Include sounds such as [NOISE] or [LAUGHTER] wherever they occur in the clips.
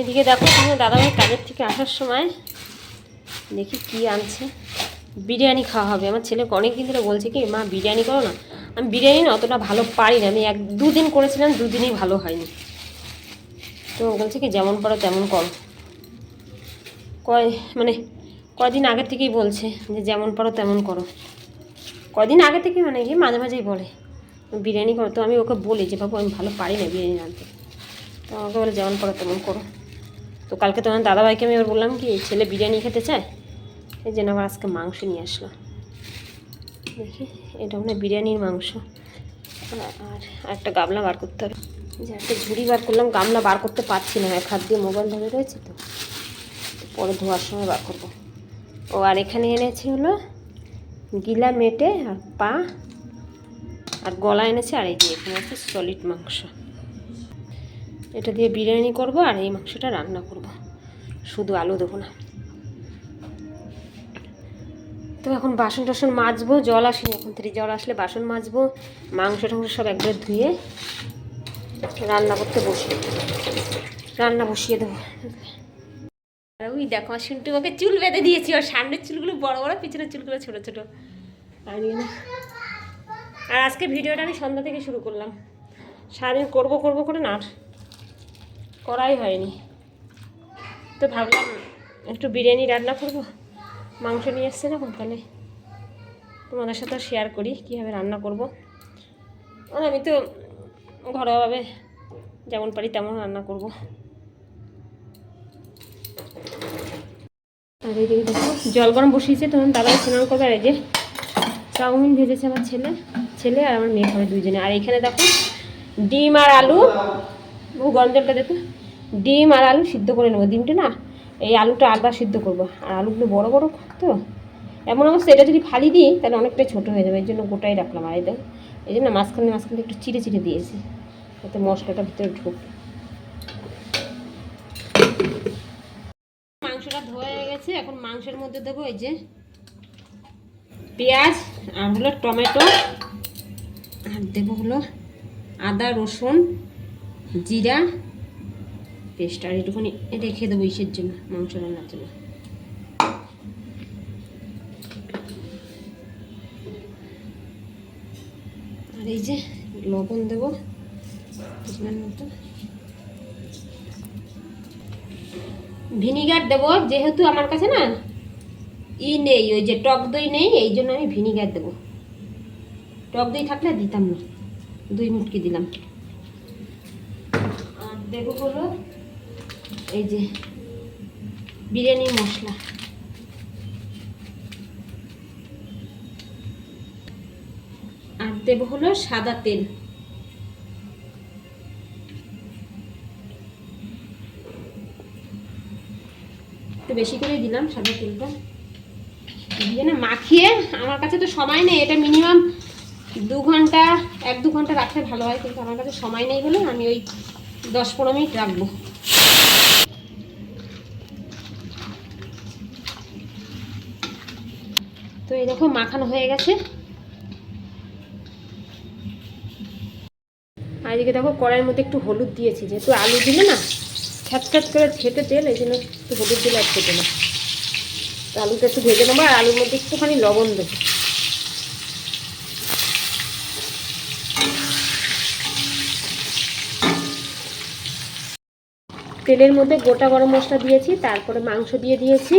এদিকে দেখো তুমি দাদাভাই কাজের থেকে আসার সময় দেখি কি আনছে। বিরিয়ানি খাওয়া হবে। আমার ছেলে অনেক দিন ধরে বলছে কি, মা, বিরিয়ানি করো না। আমি বিরিয়ানি না অতটা ভালো পারি না। আমি এক দুদিন করেছিলাম, দুদিনই ভালো হয়নি। তো বলছে কি, যেমন পারো তেমন করো। কয় মানে কদিন আগের থেকেই বলছে যে, যেমন পারো তেমন করো। কদিন আগে থেকে মানে কি, মাঝে মাঝেই বলে, বিরিয়ানি করো। তো আমি ওকে বলি যে, বাবু, আমি ভালো পারি না বিরিয়ানি রাঁধতে। তো আমাকে বলে, যেমন পারো তেমন করো। তো কালকে তোমার দাদাভাইকে আমি এবার বললাম কি, ছেলে বিরিয়ানি খেতে চায়? এই জন্য আবার আজকে মাংস নিয়ে আসলো দেখি, এটা মানে বিরিয়ানির মাংস। আর একটা গামলা বার করতে হবে। যে একটা ঝুড়ি বার করলাম, গামলা বার করতে পারছি না। এক হাত দিয়ে মোবাইল ধরে রয়েছে তো। পরে ধোয়ার সময় বার করব। ও, আর এখানে এনেছি হলো গিলা মেটে আর পা। আর গলা এনেছে আর এই যে এখানে আছে সলিড মাংস। এটা দিয়ে বিরিয়ানি করব আর এই মাংসটা রান্না করব। শুধু আলু দেবো না। তো এখন বাসন টাসন মাজবো, জল আসেনি। এখন থেকে জল আসলে বাসন মাজবো, মাংস টাংস সব একবার ধুয়ে রান্না করতে বসি রান্না বসিয়ে দেবো। ওই দেখো, আমার শুনটু ওকে চুল বেঁধে দিয়েছি। ওর সামনের চুলগুলো বড় বড়, পিছনের চুলগুলো ছোট ছোট। আর না- আর আজকে ভিডিওটা আমি সন্ধ্যা থেকে শুরু করলাম। সারাদিন করব করব করে না করাই হয়নি। তো ভাবলাম একটু বিরিয়ানি রান্না করব। মাংস নিয়ে এসছে যখন তাহলে তোমাদের সাথে শেয়ার করি কীভাবে রান্না করব। আর আমি তো ঘরোয়াভাবে যেমন পারি তেমন রান্না করব। আর এইদিকে দেখো, জল গরম বসিয়েছে, তখন দাদা স্নান করবে। আর এই যে চাউমিন ভেজেছে আমার ছেলে ছেলে আর আমার মেয়ে খাবে দুইজনে। আর এখানে দেখো ডিম আর আলু। গরম জলটা দেখো। ডিম আর আলু সিদ্ধ করে নেব। ডিমটা না, এই আলুটা আলাদা সিদ্ধ করব। আর আলুগুলো বড় বড় তো। এমন অবস্থা, এটা যদি ফালি দিই, তাহলে অনেকটাই ছোটো হয়ে যাবে। এই জন্য গোটাই রাখলাম। আর এই এই জন্য মাঝখানে মাঝখানে একটু চিড়ে চিড়ে দিয়েছি। যাতে মশলাটা ভিতরে ঢুক মাংসটা ধোয়া হয়ে গেছে। এখন মাংসের মধ্যে দেবো এই যে পেঁয়াজ, আর হলো টমেটো, আর দেবো হলো আদা, রসুন, জিরা পেস্ট আর একটুখানি রেখে দেবো ইসের জন্য, মাংস রান্নার জন্য। আর এই যে লবণ দেবো মতো। ভিনিগার দেবো, যেহেতু আমার কাছে না ই নেই, ওই যে টক দই নেই, এই জন্য আমি ভিনিগার দেবো। টক দই থাকলে দিতাম না, দুই মুটকি দিলাম। আর দেবো হলো এই যে বিরিয়ানির মশলা। আর দেবো হলো সাদা তেল। একটু বেশি করেই দিলাম সাদা তেলটা। দিয়ে না মাখিয়ে আমার কাছে তো সময় নেই, এটা মিনিমাম দু ঘণ্টা, এক দু ঘণ্টা রাখলে ভালো হয়, কিন্তু আমার কাছে সময় নেই বলে আমি ওই দশ পনেরো মিনিট রাখব তো এই দেখো, মাখানো হয়ে গেছে। আর এদিকে দেখো, কড়াইয়ের মধ্যে একটু হলুদ দিয়েছি, যেহেতু আলু দিলে না খ্যাত করে ফেটে তেল, এই জন্য একটু হলুদ দিলে আর ফেটে না। তো আলুটা একটু ভেজে নেব, আর আলুর মধ্যে একটুখানি লবণ দেবো। তেলের মধ্যে গোটা গরম মশলা দিয়েছি, তারপরে মাংস দিয়ে দিয়েছি।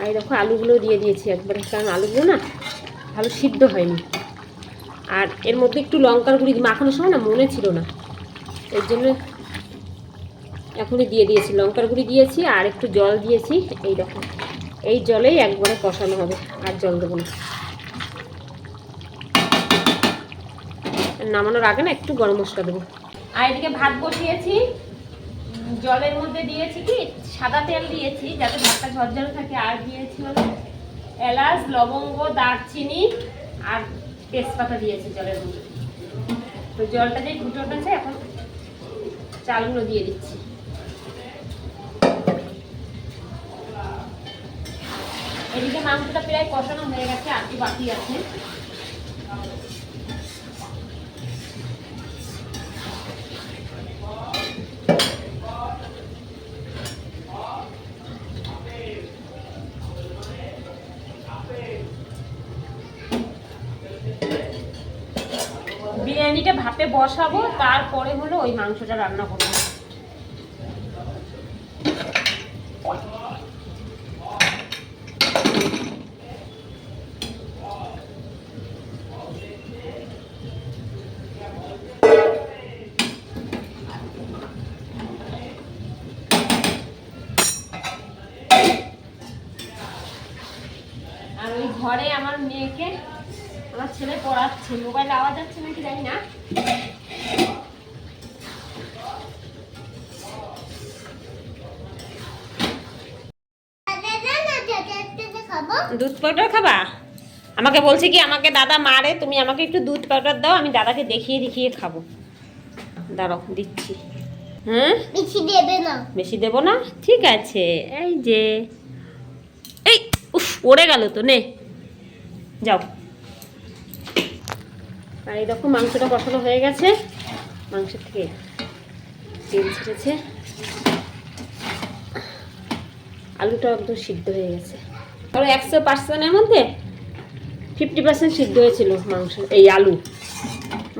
আর দেখো আলুগুলো দিয়ে দিয়েছি একবারে, কারণ আলুগুলো না ভালো সিদ্ধ হয়নি। আর এর মধ্যে একটু লঙ্কার গুঁড়ি মাখানোর সময় না মনে ছিল না। এর জন্য এখনই দিয়ে দিয়েছি। লঙ্কার গুঁড়ি দিয়েছি আর একটু জল দিয়েছি, এই দেখো। এই জলেই একবারে কষানো হবে, আর জল দেবো না। নামানোর আগে না একটু গরম মশলা দেবো। আর এদিকে ভাত বসিয়েছি। জলের মধ্যে দিয়েছি কি? সাদা তেল দিয়েছি যাতে ভাতটা ঝরঝরে থাকে, আর দিয়েছি হলো এলাচ, লবঙ্গ, দারচিনি আর তেজপাতা দিয়েছি জলের মধ্যে। তো জলটা যে ফুটে উঠেছে, এখন চালগুলো দিয়ে দিচ্ছি। এদিকে মাংসটা প্রায় কষানো হয়ে গেছে, আর কি বাকি আছে? ভাপে বসাবো তারপরে হলো ওই মাংসটা রান্না করব। ঘরে আমার মেয়েকে আমার ছেলে পড়াচ্ছে মোবাইল আওয়াজ যাচ্ছে নাকি জানি না। দুধ পাউডার খাবা? আমাকে বলছে কি আমাকে দাদা মারে তুমি আমাকে একটু দুধ পাউডার দাও আমি দাদাকে দেখিয়ে দেখিয়ে খাব। দাঁড়াও দিচ্ছি। হ্যাঁ বেশি দেবে না। বেশি দেবো না? ঠিক আছে এই যে। এই উফ পড়ে গেল তো নে। যাও। আর এই দেখো মাংসটা কষানো হয়ে গেছে। মাংসের থেকে তেল ছেড়েছে। আলুটা একদম সিদ্ধ হয়ে গেছে। ধরো একশো পার্সেন্টের মধ্যে ফিফটি পার্সেন্ট সিদ্ধ হয়েছিল মাংস, এই আলু।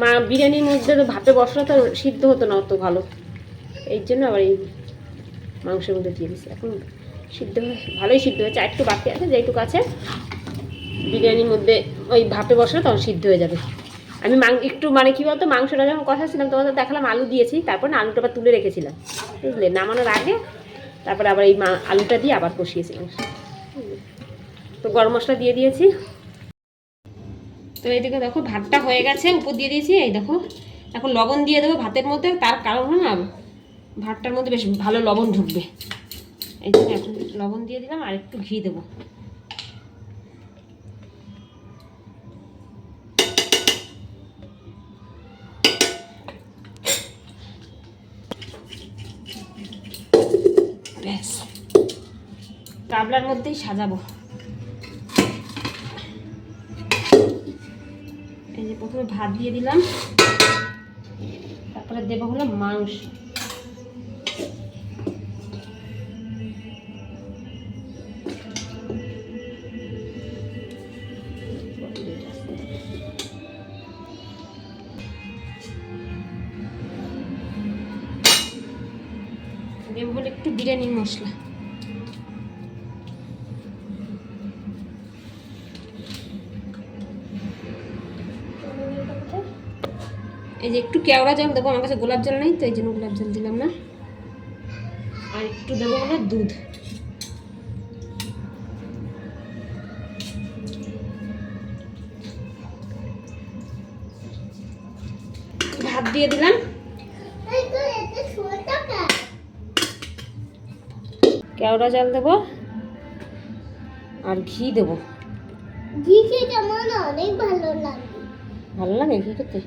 মা, বিরিয়ানির মধ্যে তো ভাপে বসানো তো সিদ্ধ হতো না অত ভালো। এই জন্য আবার এই মাংসের মধ্যে দিয়ে দিচ্ছি এখন সিদ্ধ ভালোই সিদ্ধ হয়েছে। একটু বাকি আছে যেটুকু আছে, বিরিয়ানির মধ্যে ওই ভাপে বসানো তখন সিদ্ধ হয়ে যাবে। আমি মাং, একটু মানে কী বলতো, মাংসটা যখন কষাচ্ছিলাম, তোমাদের দেখালাম, আলু দিয়েছি, তারপর না আলুটা আবার তুলে রেখেছিলাম, বুঝলে? নামানোর আগে তারপরে আবার এই আলুটা দিয়ে আবার কষিয়েছিলাম। তো গরম মশলা দিয়ে দিয়েছি। তো এইদিকে দেখো, ভাতটা হয়ে গেছে, উপর দিয়ে দিয়েছি, এই দেখো। এখন লবণ দিয়ে দেবো ভাতের মধ্যে, তার কারণ না, ভাতটার মধ্যে বেশ ভালো লবণ ঢুকবে। এই জন্য এখন লবণ দিয়ে দিলাম, আর একটু ঘি দেবো। গাবলার মধ্যেই সাজাবো। এই যে প্রথমে ভাত দিয়ে দিলাম। তারপরে দেবো হলো মাংস। দেবো হলো একটু বিরিয়ানির মশলা। এই যে একটু কেওড়া জল দেবো আমার কাছে গোলাপ জল নেই তো এই জন্য গোলাপ জল দিলাম না। আর একটু দেবো হলো দুধ। ভাত দিয়ে দিলাম। কেওড়া জল দেবো আর ঘি দেবো। ঘিটা আমার অনেক ভালো লাগে। ভালো লাগে ঘি খেতে?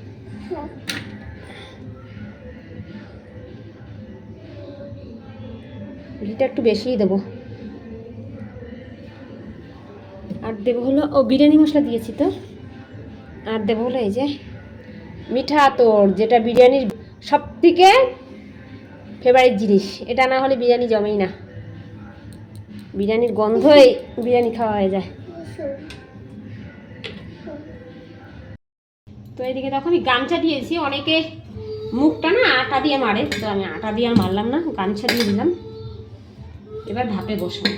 হ্যাঁ। ঘিটা একটু বেশিই দেবো। আর দেবো হলো, ও বিরিয়ানি মশলা দিয়েছি তো। আর দেবো হলো এই যে মিঠা আতর, যেটা বিরিয়ানির সব থেকে ফেভারিট জিনিস। এটা না হলে বিরিয়ানি জমেই না। বিরিয়ানির গন্ধই বিরিয়ানি খাওয়া হয়ে যায়। তো এদিকে দেখো আমি গামছা দিয়েছি, অনেকে মুখটা না আটা দিয়ে মারে তো আমি আটা দিয়ে মারলাম না, গামছা দিয়ে দিলাম। এবার ভাপে বসাবো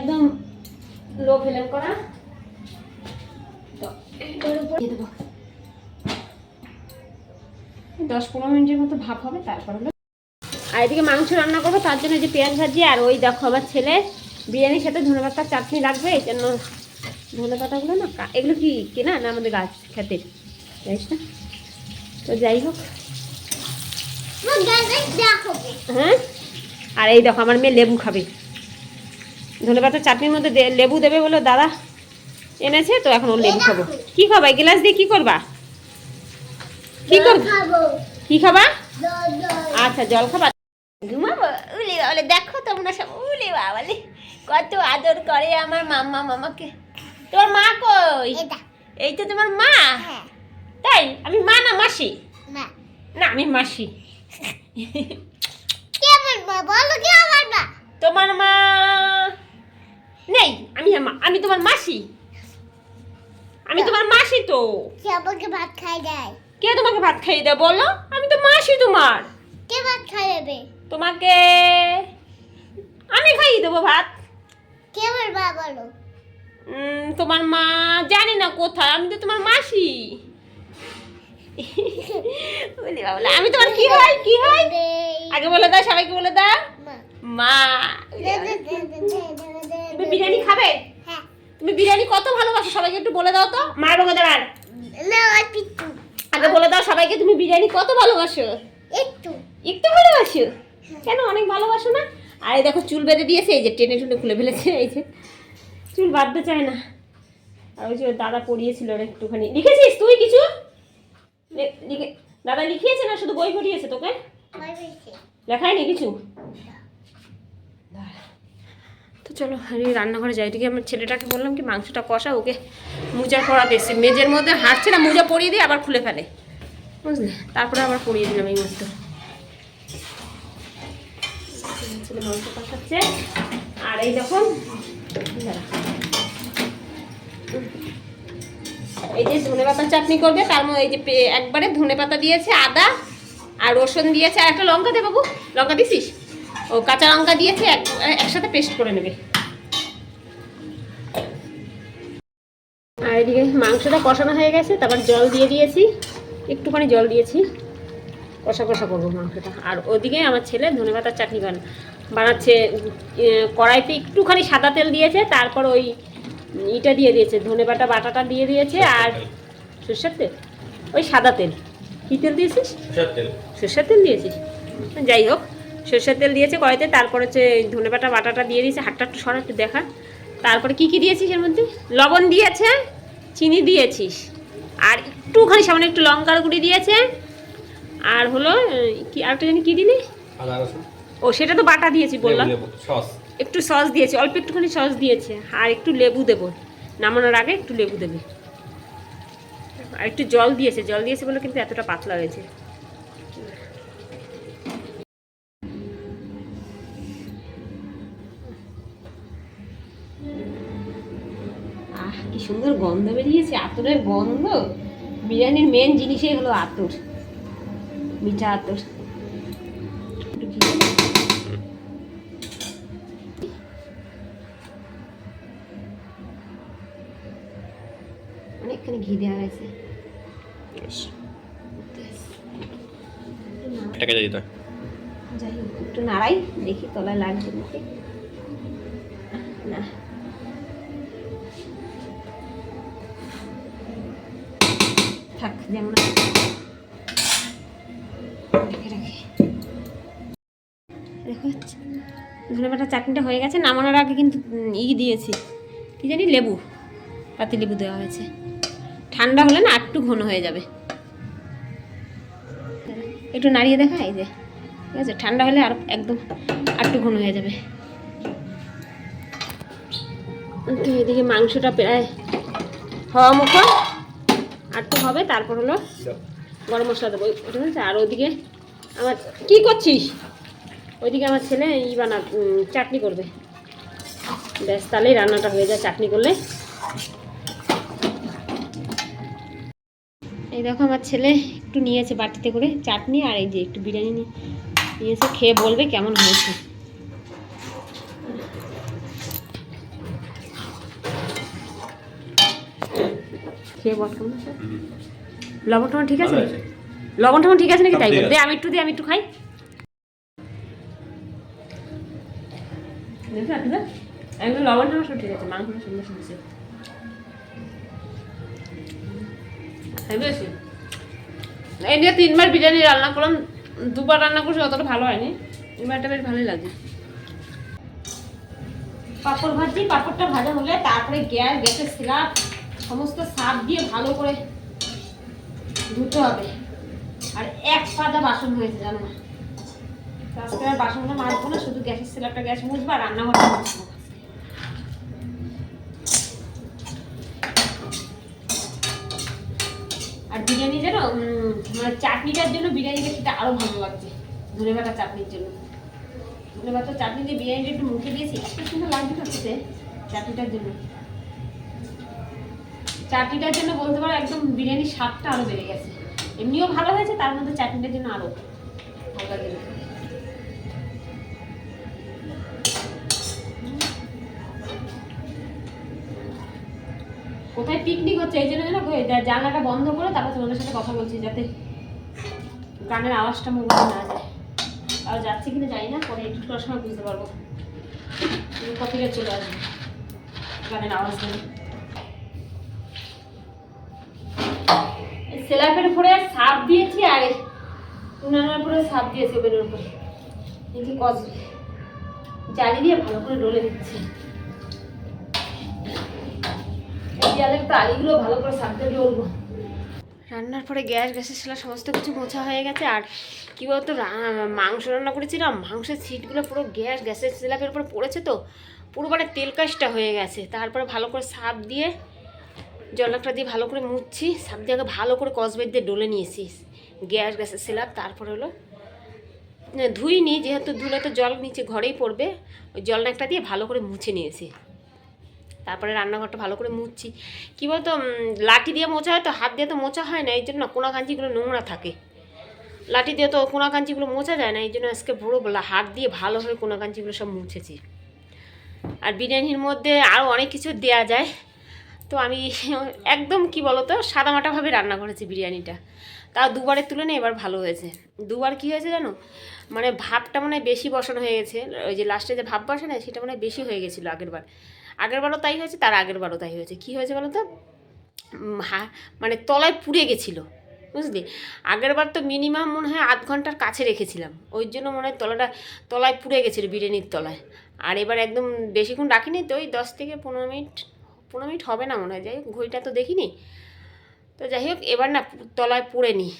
একদম লো ফ্লেম করা। দশ পনেরো মিনিটের মতো ভাপ হবে, তারপর হলো আর এদিকে মাংস রান্না করব, তার জন্য যে পেঁয়াজ ভাজি আর ওই দেখো আমার ছেলে বিরিয়ানির সাথে ধনে পাতার চাটনি লাগবে, এই জন্য ধনে পাতাগুলো না এগুলো কি কেনা না আমাদের গাছ খেতে জানিস না? তো যাই হোক। হ্যাঁ? আর এই দেখো আমার মেয়ে লেবু খাবে। ধনে পাতার চাটনির মধ্যে দে- লেবু দেবে বলে দাদা এনেছে তো এখন ওর লেবু খাব। কি খাবা? এই গ্লাস দিয়ে কি করবা? কি করবা? খাব। কি খাবা? আচ্ছা জল খাবা। ঘুমাবো? উলি বাবলে দেখো তোমরা সব উলি বাবালে কত আদর করে আমার মাম্মা মামাকে। তোমার মা কই? এই তো তোমার মা। হ্যাঁ। তাই আমি মা না মাসি? না। আমি মাসি। কে আমার মা? বলো কে আমার মা? তোমার মা নেই আমি আমি তোমার মাসি। আমি তোমার মাসি তো। কে আমাকে ভাত খাই দেয়? কে তোমাকে ভাত খাইয়ে দেয় বলো? আমি তো মাসি তোমার। কে ভাত খাই দেবে? তোমাকে আমি খাইয়ে দেবো ভাত। কে আমার মা বলো? তোমার মা জানি না কোথায় আমি তো তোমার মাসি। বলি বাবলা, আমি তোমার কি হয় কি হয়? আগে বলে দাও সবাইকে বলে দাও। মা। মা। তুমি বিরিয়ানি খাবে? হ্যাঁ। তুমি বিরিয়ানি কত ভালোবাসো সবাইকে একটু বলে দাও তো। বকে দাঁড়ান। আর আগে বলে দাও সবাইকে তুমি বিরিয়ানি কত ভালোবাসো? একটু। একটু ভালোবাসো? কেন অনেক ভালোবাসো না? আর দেখো চুল বেঁধে দিয়েছে এই যে টেনে টুনে খুলে ফেলেছে এই যে। চুল বাঁধতে চায় না। আর ওই যে দাদা পড়িয়েছিল একটুখানি। লিখেছিস তুই কিছু? দাদা লিখিয়েছে না শুধু বই পড়িয়েছে তোকে? লেখায়নি কিছু? তো চলো আমি রান্নাঘরে যাই। এদিকে আমার ছেলেটাকে বললাম কি মাংসটা কষা ওকে মোজা পরাতে এসছে। মেজের মধ্যে হাঁটছে না মোজা পরিয়ে দিয়ে আবার খুলে ফেলে। বুঝলে? তারপরে আবার পরিয়ে দিলাম এই ছেলে মাংস কষাচ্ছে। আর এই দেখুন দাঁড়া। এই যে ধনে পাতার চাটনি করবে, তার মধ্যে এই যে একবারে ধনে পাতা দিয়েছে, আদা আর রসুন দিয়েছে, আর একটা লঙ্কা দে বাবু। লঙ্কা দিছিস? ও, কাঁচা লঙ্কা দিয়েছে, এক- একসাথে পেস্ট করে নেবে। আর এদিকে মাংসটা কষানো হয়ে গেছে, তারপর জল দিয়ে দিয়েছি। একটুখানি জল দিয়েছি। কষা কষা করব মাংসটা। আর ওদিকে আমার ছেলে ধনে পাতার চাটনি বান বানাচ্ছে কড়াইতে একটুখানি সাদা তেল দিয়েছে, তারপর ওই ইটা দিয়ে দিয়েছে ধনে বাটা বাটাটা দিয়ে দিয়েছে আর সর্ষের তেল। ওই সাদা তেল। কী তেল দিয়েছিস? সর্ষের তেল। দিয়েছিস? যাই হোক সর্ষের তেল দিয়েছে কড়াইতে তারপর হচ্ছে ধনে বাটা বাটাটা দিয়ে দিয়েছে। হাতটা একটু সরা একটু দেখা। তারপরে কি কি দিয়েছিস এর মধ্যে? লবণ দিয়েছে চিনি দিয়েছিস। আর একটুখানি সামনে একটু লঙ্কার গুঁড়ি দিয়েছে। আর হলো কি আরেকটা জানি কি দিলি? ও সেটা তো বাটা দিয়েছি বললাম। সস। একটু সস দিয়েছে, অল্প একটুখানি সস দিয়েছে, আর একটু লেবু দেবো। নামানোর আগে একটু লেবু দেবে। আর একটু জল দিয়েছে জল দিয়েছে বলে কিন্তু এতটা পাতলা হয়েছে। আহ, কি সুন্দর গন্ধ বেরিয়েছে, আতরের গন্ধ। বিরিয়ানির মেন জিনিসই হলো আতর। মিঠা আতর। অনেকখানি ঘি দেওয়া হয়েছে। এটাকে যাই হোক একটু নাড়াই দেখি তলায় লাগছে নাকি। না। থাক যেমন আছে। রেখে রাখি। দেখো ধনে পাতা চাটনিটা হয়ে গেছে নামানোর আগে কিন্তু ই দিয়েছি। কি জানি লেবু। পাতি লেবু দেওয়া হয়েছে। ঠান্ডা হলে না একটু ঘন হয়ে যাবে। একটু নাড়িয়ে দেখা, এই যে, ঠিক আছে? ঠান্ডা হলে আর একদম একটু ঘন হয়ে যাবে। তো এদিকে মাংসটা প্রায় হওয়া মুখো তো হবে, তারপর হলো গরম মশলা দেবো। ঠিক আছে? আর ওদিকে আমার কি করছিস? ওইদিকে আমার ছেলে ই বানা চাটনি করবে। ব্যাস, তাহলেই রান্নাটা হয়ে যায় চাটনি করলে। এই দেখো আমার ছেলে একটু নিয়েছে বাটিতে করে চাটনি আর এই যে একটু বিরিয়ানি নিয়ে- নিয়েছে খেয়ে বলবে কেমন হয়েছে। খেয়ে বল কেমন লবণ টবণ ঠিক আছে। লবণ টবণ ঠিক আছে নাকি? তাই দে আমি একটু দে আমি একটু খাই। লবণ টবণ সব ঠিক আছে মাংস সুন্দর শুনছে বেশি এই নিয়ে তিনবার বিরিয়ানি রান্না করলাম দুবার রান্না করছি অতটা ভালো হয়নি। এবারটা বেশ ভালোই লাগে। পাঁপড় ভাজছি পাঁপড়টা ভাজা হলে তারপরে গ্যাস গ্যাসের সিলাপ সমস্ত সাপ দিয়ে ভালো করে ধুতে হবে। আর এক পাতা বাসন হয়েছে জানো। না আজকে আর বাসনটা মাজবো না, শুধু গ্যাসের সিলাপটা গ্যাস মুছবো আর রান্নাঘরটা মুছবো আর বিরিয়ানি যেন মানে চাটনিটার জন্য বিরিয়ানিটা খেতে আরও ভালো লাগছে। ধনে পাতা চাটনির জন্য। ধনে পাতা চাটনি দিয়ে বিরিয়ানিটা একটু মুখে দিয়েছি, এত সুন্দর লাগছে না খেতে চাটনিটার জন্য। চাটনিটার জন্য বলতে পারো একদম বিরিয়ানির স্বাদটা আরও বেড়ে গেছে। এমনিও ভালো হয়েছে, তার মধ্যে চাটনিটার জন্য আরও ভালো লাগে কোথায় পিকনিক হচ্ছে, এই জন্য যেন জানলাটা বন্ধ করে তারপর তোমাদের সাথে কথা বলছি, যাতে গানের আওয়াজটা মোবাইলে না যায়। আর যাচ্ছে কিনা জানি না, পরে এডিট করার সময় বুঝতে পারব। কপিটা চলে আসবে, গানের আওয়াজ নেই স্ল্যাপের উপরে সাপ দিয়েছি আর উনানের উপরে সাপ দিয়েছি ওপরের উপরে। এই যে কস জালি দিয়ে ভালো করে ডলে দিচ্ছি। রান্নার পরে গ্যাস, গ্যাসের সেলা সমস্ত কিছু মোছা হয়ে গেছে, আর কী বলতো মাংস রান্না করেছিলাম, মাংসের সিটগুলো পুরো গ্যাস, গ্যাসের স্ল্যাপের উপরে পড়েছে তো, পুরো মানে তেল কাজটা হয়ে গেছে। তারপরে ভালো করে সাপ দিয়ে জলটা দিয়ে ভালো করে মুছছি, সাপ দিয়ে আগে ভালো করে কসবেট দিয়ে ডলে নিয়েছি। গ্যাস, গ্যাসের স্ল্যাব তারপরে হলো, ধুইনি, যেহেতু ধুলে তো জল নিচে ঘরেই পড়বে, ওই জল একটা দিয়ে ভালো করে মুছে নিয়েছি। তারপরে রান্নাঘরটা ভালো করে মুছছি। কী বলতো লাঠি দিয়ে মোছা হয় তো, হাত দিয়ে তো মোছা হয় না, এই জন্য কোনা কাঞ্চিগুলো নোংরা থাকে। লাঠি দিয়ে তো কোনা কাঞ্চিগুলো মোছা যায় না, এই জন্য আজকে পুরো হাত দিয়ে ভালোভাবে কোনা কাঞ্চিগুলো সব মুছেছি। আর বিরিয়ানির মধ্যে আরও অনেক কিছু দেয়া যায়। তো আমি [LAUGHS] একদম কি বলতো, সাদামাটাভাবে রান্না করেছি বিরিয়ানিটা। তাও দুবারের তুলনায় এবার ভালো হয়েছে। দুবার কি হয়েছে জানো? মানে ভাবটা মানে বেশি বসানো হয়ে গেছে, ওই যে লাস্টে যে ভাব বসে না সেটা মানে বেশি হয়ে গেছিল আগের বার আগের বারও তাই হয়েছে, তার আগের বারও তাই হয়েছে। কী হয়েছে বলো তো হা- মানে তলায় পুড়ে গেছিল, বুঝলি? আগের বার তো মিনিমাম মনে হয় আধ ঘণ্টার কাছে রেখেছিলাম। ওই জন্য মনে হয় তলাটা, তলায় পুড়ে গেছিল বিরিয়ানির তলায়। আর এবার একদম বেশিক্ষণ রাখিনি তো, ওই দশ থেকে পনেরো মিনিট পনেরো মিনিট হবে না মনে হয়। যাই হোক, ঘড়িটা তো দেখিনি। তো যাই হোক, এবার না তলায় পুড়ে নি,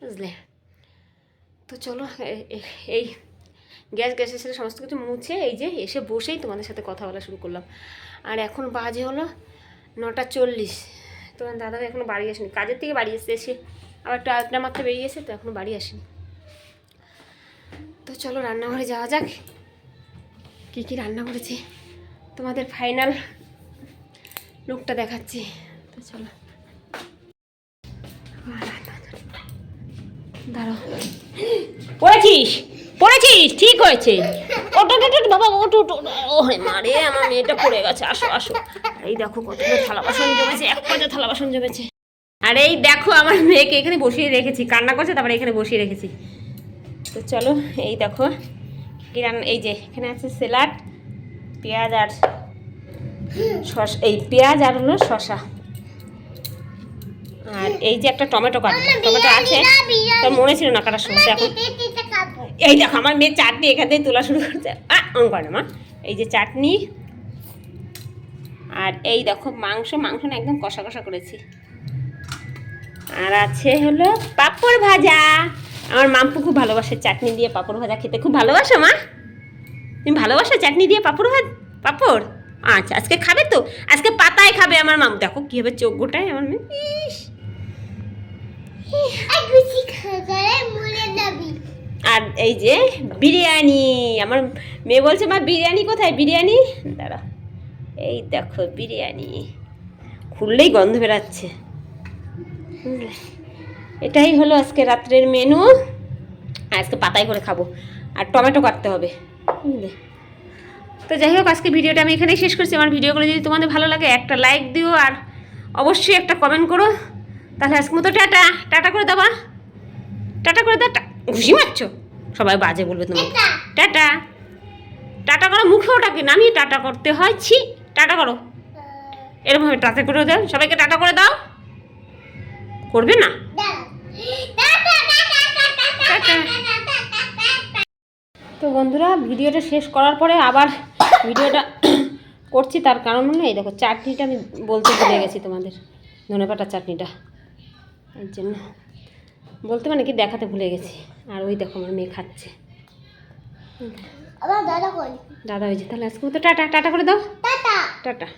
বুঝলে? তো চলো এই গ্যাস, গ্যাসের সাথে সমস্ত কিছু মুছে এই যে এসে বসেই তোমাদের সাথে কথা বলা শুরু করলাম। আর এখন বাজে হলো নটা চল্লিশ। তোমার দাদা এখনও বাড়ি আসেনি। কাজের থেকে বাড়ি এসে এসে আবার একটু আড্ডা বেরিয়ে বেরিয়েছে, তো এখনও বাড়ি আসেনি। তো চলো রান্নাঘরে যাওয়া যাক। কী কী রান্না করেছি? তোমাদের ফাইনাল লুকটা দেখাচ্ছি। তো চলো। দাঁড়াও। পড়েছিস পড়েছিস? ঠিক হয়েছে। ওটো ওটো, বাবা ওটো ওটো। ও মারে আমার মেয়েটা পড়ে গেছে। আসো আসো। এই দেখো কতগুলো থালা বাসন জমেছে এক পর্যায়ে থালা বাসন জমেছে। আর এই দেখো আমার মেয়েকে এখানে বসিয়ে রেখেছি। কান্না করছে তারপরে এখানে বসিয়ে রেখেছি। তো চলো এই দেখো। কি রান্না এই যে এখানে আছে স্যালাড পেঁয়াজ আর শস এই পেঁয়াজ আর হলো শশা আর এই যে একটা টমেটো কাটা টমেটো আছে। তোর মনে ছিল না কাটার সময়। এখন এই দেখো, আমার মেয়ে চাটনি এখান তোলা শুরু করছে। করে মা। এই যে চাটনি। আর এই দেখো, মাংস মাংস না একদম কষা কষা করেছি। আর আছে হলো পাঁপড় ভাজা। আমার মাম্পু খুব ভালোবাসে চাটনি দিয়ে পাঁপড় ভাজা খেতে। খুব ভালোবাসো মা? তুমি ভালোবাসো চাটনি দিয়ে পাঁপড় ভাজ, পাঁপড়? আচ্ছা আজকে খাবে তো? আজকে পাতায় খাবে আমার মাম দেখো, কীভাবে চোখ গোটায় আমার মেয়ে। ইস। আর এই যে বিরিয়ানি, আমার মেয়ে বলছে, মা, বিরিয়ানি কোথায়? বিরিয়ানি? দাঁড়া, এই দেখো বিরিয়ানি, খুললেই গন্ধ বুঝলে এটাই হলো আজকে রাত্রের মেনু আজকে পাতায় করে খাব, আর টমেটো কাটতে হবে। তো যাই হোক, আজকে ভিডিওটা আমি এখানেই শেষ করছি। আমার ভিডিওগুলো যদি তোমাদের ভালো লাগে, একটা লাইক দিও, আর অবশ্যই একটা কমেন্ট করো। তাহলে আজকে মতো টাটা। টাটা করে দেবা টাটা করে দাও ঘুষি মারছো সবাই বাজে বলবে এটা টাটা। টাটা করো, মুখে ওটাকে নামিয়ে টাটা করতে হয়। ছি, টাটা করো। এরকমভাবে টাটা করে দাও। সবাইকে টাটা করে দাও। করবে না? তো বন্ধুরা, ভিডিওটা শেষ করার পরে আবার ভিডিওটা করছি। তার কারণ হলো, এই দেখো, চাটনিটা আমি বলতে ভুলে গেছি তোমাদের। ধনেপাতার চাটনিটা। এর জন্য। বলতে মানে কি, দেখাতে ভুলে গেছি। আর ওই দেখো আমার মেয়ে খাচ্ছে। দাদা ওই যে হয়েছে তাহলে আজকে তো টাটা টাটা করে দাও। টাটা। টাটা।